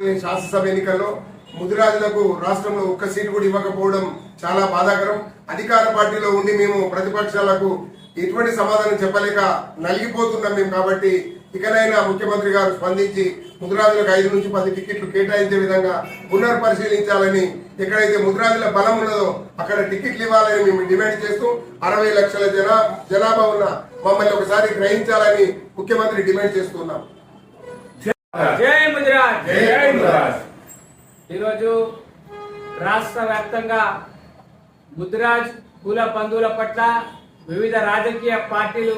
శాసనసభ ఎన్నికల్లో ముదిరాజులకు రాష్ట్రంలో ఒక్క సీటు కూడా ఇవ్వకపోవడం చాలా బాధాకరం. అధికార పార్టీలో ఉండి మేము ప్రతిపక్షాలకు ఎటువంటి సమాధానం చెప్పలేక నలిగిపోతున్నాం మేము కాబట్టి ఇకనైనా ముఖ్యమంత్రి గారు స్పందించి ముదిరాజులకు ఐదు నుంచి పది టికెట్లు కేటాయించే విధంగా పునర్పరిశీలించాలని ఎక్కడైతే ముదిరాజుల బలం ఉన్నదో అక్కడ టికెట్లు ఇవ్వాలని మేము డిమాండ్ చేస్తూ అరవై లక్షల జనా జనాభా ఉన్న మమ్మల్ని ఒకసారి గ్రహించాలని ముఖ్యమంత్రి డిమాండ్ చేస్తున్నాం. జై ముదిరాజ్ జై ముదిరాజ్. ఈరోజు రాష్ట్ర వ్యాప్తంగా ముదిరాజ్ కుల బంధువుల పట్ల వివిధ రాజకీయ పార్టీలు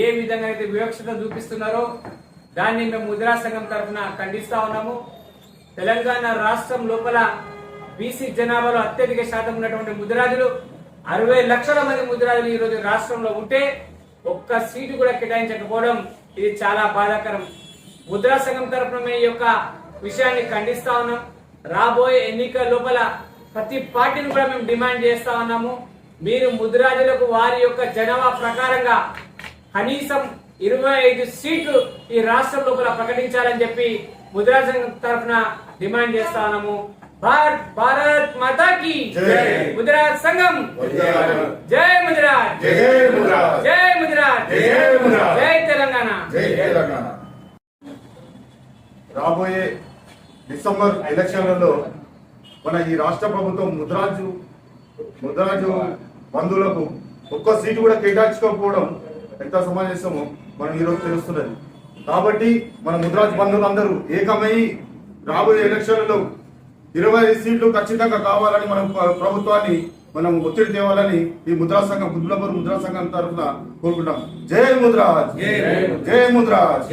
ఏ విధంగా అయితే వివక్షత చూపిస్తున్నారో దాన్ని మేము ముద్రా సంఘం తరఫున ఖండిస్తా ఉన్నాము. తెలంగాణ రాష్ట్రం లోపల బీసీ జనాభాలో అత్యధిక శాతం ఉన్నటువంటి ముదిరాజులు అరవై లక్షల మంది ముదిరాజులు ఈరోజు రాష్ట్రంలో ఉంటే ఒక్క సీటు కూడా కేటాయించకపోవడం ఇది చాలా బాధాకరం. ముద్రా సంఘం తరఫున మేము యొక్క విషయాన్ని ఖండిస్తా ఉన్నాం. రాబోయే ఎన్నికల లోపల ప్రతి పార్టీని కూడా మేము డిమాండ్ చేస్తా ఉన్నాము. మీరు ముద్రాజులకు వారి యొక్క జనాభా ప్రకారంగా కనీసం ఇరవై ఐదు సీట్లు ఈ రాష్ట్రం లోపల ప్రకటించాలని చెప్పి ముద్రా సంఘం తరఫున డిమాండ్ చేస్తా ఉన్నాము. భారత్ భారత్ మాతాకి. ముద్రా సంఘం. జై ముద్రాజ్ జై ముదిరాజ్. జై ముద్రాజ్ జై ముదిరాజ్. జై తెలంగాణ జై తెలంగాణ రాబోయే డిసెంబర్ ఎలక్షన్లలో మన ఈ రాష్ట్ర ప్రభుత్వం ముద్రాజు ముద్రాజు బంధువులకు ఒక్క సీటు కూడా కేటాయించుకోకపోవడం ఎంత సమావేశమో మనం ఈరోజు తెలుస్తున్నది. కాబట్టి మన ముద్రాజు బంధువులందరూ ఏకమై రాబోయే ఎలక్షన్లలో ఇరవై సీట్లు ఖచ్చితంగా కావాలని మనం ప్ర- ప్రభుత్వాన్ని మనం ఒత్తిడి తేవాలని ఈ ముద్రా సంఘం గుద్దులపూర్ ముద్రా సంఘం తరఫున కోరుకుంటాం జై ముద్రాజ్! జై. ముద్రాజ్!